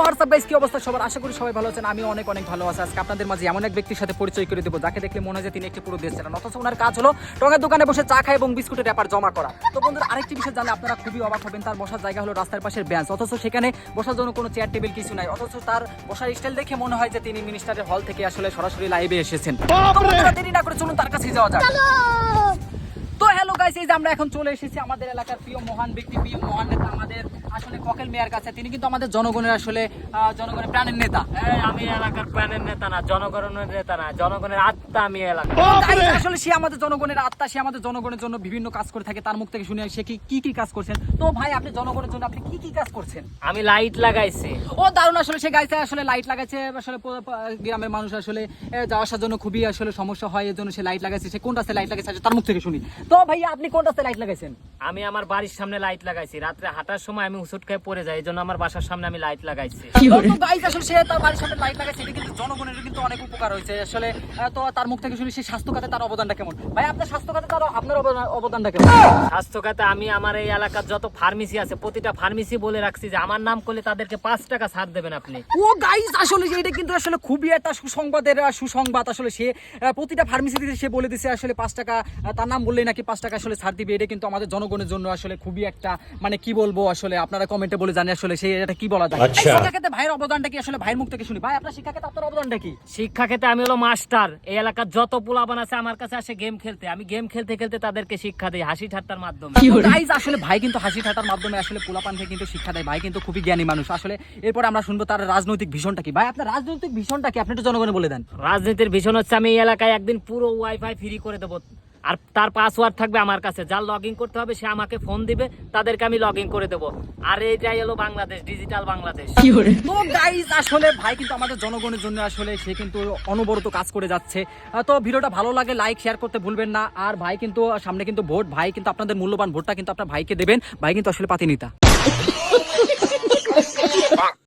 WhatsApp guys কি অবস্থা সবার? আশা করি সবাই ভালো আছেন। আমি অনেক অনেক ভালো আছি। আজকে আপনাদের মাঝে এমন এক ব্যক্তির সাথে পরিচয় করে দেবো যাকে দেখলে মনে হয় যে তিনি একটি পুরো দেশ চালান অথচ ওনার কাজ হলো টঙের দোকানে বসে চা খায় এবং বিস্কুটের ব্যাপার জমা করা। তো বন্ধুরা আরেকটি বিষয় জানলে আপনারা খুবই অবাক হবেন। তার বসার জায়গা হলো রাস্তার পাশের বেঞ্চ অথচ সেখানে বসার জন্য কোনো চেয়ার টেবিল কিছু নাই। অথচ তার বসার স্টাইল দেখে মনে হয় যে তিনি মিনিস্টারের হল থেকে আসলে সরাসরি লাইভে এসেছেন। দেরি না করে চলুন তার কাছে যাওয়া যাক। তো হ্যালো গাইস এই যে আমরা এখন চলে এসেছি আমাদের এলাকার প্রিয় মহান ব্যক্তি প্রিয় মহান নেতা আমাদের আসলে ককেল মেয়ার কাছে তিনি কিন্তু আমাদের জনগণের আসলে জনগণের প্রাণের নেতা। আমি এলাকার প্রাণের নেতা না জনগণের নেতা না জনগণের আত্মা আমি এলাকা আসলে সে আমাদের জনগণের আত্মা সে আমাদের জনগণের জন্য বিভিন্ন কাজ করে থাকে তার মুখ থেকে শুনে সে কি কি কি কাজ করছেন? তো ভাই আপনি জনগণের জন্য আপনি কি কি কাজ করছেন? আমি লাইট লাগাইছি। ও দারুণ আসলে সে গাইছে আসলে লাইট লাগাইছে আসলে গ্রামের মানুষ আসলে যাওয়া আসার জন্য খুবই আসলে সমস্যা হয় এর জন্য সে লাইট লাগাইছে সে কোন রাস্তায় লাইট লাগাইছে তার মুখ থেকে শুনি। তো ভাই আপনি কোন রাস্তায় লাইট লাগাইছেন? আমি আমার বাড়ির সামনে লাইট লাগাইছি রাত্রে হাঁটার সময় আমি হুসুট খেয়ে পড়ে যাই এই জন্য আমার বাসার সামনে আমি লাইট লাগাইছি। গাইজ আসলে সে তার বাড়ির সামনে লাইট লাগাইছে এটা কিন্তু জনগণের কিন্তু অনেক উপকার হয়েছে। আসলে তো তার মুখ থেকে শুনি সেই স্বাস্থ্য খাতে তার অবদানটা কেমন? ভাই আপনার স্বাস্থ্য খাতে তার আপনার অবদানটা কেমন? স্বাস্থ্য খাতে আমি আমার এই এলাকার যত ফার্মেসি আছে প্রতিটা ফার্মেসি বলে রাখছি যে আমার নাম করলে তাদেরকে পাঁচ টাকা ছাড় দেবেন আপনি। ও গাইজ আসলে যে এটা কিন্তু আসলে খুবই একটা সুসংবাদের সুসংবাদ। আসলে সে প্রতিটা ফার্মেসিতে সে বলে দিছে আসলে পাঁচ টাকা তার নাম বললেই নাকি পাঁচ টাকা আসলে ছাড় দিবে। এটা কিন্তু আমাদের জনগণের জন্য আসলে খুবই একটা মানে কি বলব আসলে আপনারা কমেন্টে বলে জানি আসলে সে এটা কি বলা যায়। আচ্ছা। শিক্ষা ক্ষেত্রে ভাইয়ের অবদানটা কি আসলে ভাইয়ের মুখ থেকে শুনি? ভাই আপনার শিক্ষা ক্ষেত্রে আপনার অবদানটা কি? শিক্ষা ক্ষেত্রে আমি হলো মাস্টার। এই এলাকার যত পোলাবান আছে আমার কাছে আসে গেম খেলতে। আমি গেম খেলতে খেলতে তাদেরকে শিক্ষা দিই হাসি ঠাট্টার মাধ্যমে। গাইজ আসলে ভাই কিন্তু হাসি ঠাটার মাধ্যমে আসলে পোলাপানকে কিন্তু শিক্ষা দেয়। ভাই কিন্তু খুবই জ্ঞানী মানুষ। আসলে এরপর আমরা শুনব তার রাজনৈতিক ভীষণটা কি। ভাই আপনার রাজনৈতিক ভীষণটা কি? আপনি একটু জনগণে বলে দেন। রাজনীতির ভীষণ হচ্ছে আমি এই এলাকায় একদিন পুরো ওয়াইফাই ফ্রি করে দেবো। আর তার পাসওয়ার্ড থাকবে আমার কাছে। যার লগ ইন করতে হবে সে আমাকে ফোন দিবে তাদেরকে আমি লগ ইন করে দেবো। আর এইটাই হলো বাংলাদেশ ডিজিটাল বাংলাদেশ। তো গাইজ আসলে ভাই কিন্তু আমাদের জনগণের জন্য আসলে সে কিন্তু অনবরত কাজ করে যাচ্ছে। তো ভিডিওটা ভালো লাগে লাইক শেয়ার করতে ভুলবেন না। আর ভাই কিন্তু সামনে কিন্তু ভোট। ভাই কিন্তু আপনাদের মূল্যবান ভোটটা কিন্তু আপনার ভাইকে দেবেন। ভাই কিন্তু আসলে পাতি নিতা